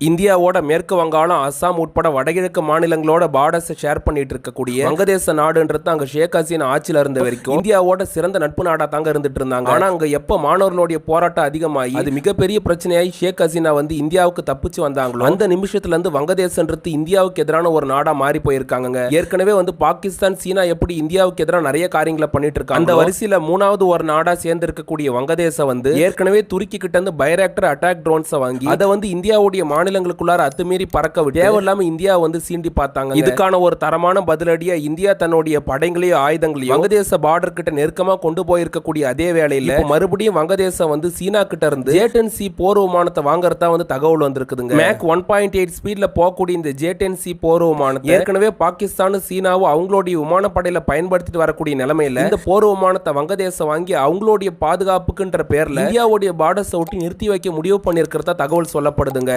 இந்தியாவோட மேற்கு வங்காளம் அஸ்ஸாம் உட்பட வடகிழக்கு மாநிலங்களோட பார்டர்ஸை ஷேர் பண்ணிட்டு இருக்கக்கூடிய வங்கதேச நாடுன்றது அங்க ஷேக் ஹசீனா ஆட்சியில இருந்த வரைக்கும். இந்தியாவோட சிறந்த நட்பு நாடா தாங்க இருந்துட்டு இருந்தாங்க. ஆனா அங்க எப்ப மாணவர்களுடைய போராட்டம் அதிகமாகி அது மிகப்பெரிய பிரச்சனையாகி ஷேக் ஹசீனா வந்து இந்தியாவுக்கு தப்பிச்சு வந்தாங்களோ அந்த நிமிஷத்துல இருந்து வங்கதேசன்றது இந்தியாவுக்கு எதிரான ஒரு நாடா மாறி போயிருக்காங்க ஏற்கனவே வந்து பாகிஸ்தான் சீனா எப்படி இந்தியாவுக்கு எதிராக நிறைய காரியங்களை பண்ணிட்டு இருக்காங்க அந்த வரிசையில மூணாவது ஒரு நாடா சேர்ந்து இருக்கக்கூடிய வங்கதேசம் வந்து ஏற்கனவே துருக்கி கிட்ட இருந்து பைராக்டர் அட்டாக் ட்ரோன்ஸை வாங்கி அதை வந்து இந்தியாவுடைய மாநிலங்களுக்குள்ளார அத்துமீறி பறக்க விட்டு தேவையில்லாம இந்தியா வந்து சீண்டி பார்த்தாங்க. இதுக்கான ஒரு தரமான பதிலடியா இந்தியா தன்னுடைய படைகளையும் ஆயுதங்களையும் வங்கதேச பார்டர் கிட்ட நெருக்கமா கொண்டு போயிருக்கக்கூடிய அதே வேளையில இப்ப மறுபடியும் வங்கதேசம் வந்து சீனா கிட்ட இருந்து ஜேட்டன் சி போர் விமானத்தை வாங்குறதா வந்து தகவல் வந்திருக்குதுங்க. மேக் ஒன் பாயிண்ட் எயிட் ஸ்பீட்ல போகக்கூடிய இந்த ஜேட்டன் சி போர் விமானத்தை ஏற்கனவே பாகிஸ்தானும் சீனாவும் அவங்களுடைய விமானப்படையில பயன்படுத்திட்டு வரக்கூடிய நிலைமையில இந்த போர் விமானத்தை வங்கதேசம் வாங்கி அவங்களுடைய பாதுகாப்புக்குன்ற பேர்ல இந்தியாவுடைய பார்டர்ஸை ஒட்டி நிறுத்தி வைக்க முடிவு பண்ணிருக்கிறதா தகவல் சொல்லப்படுதுங்க.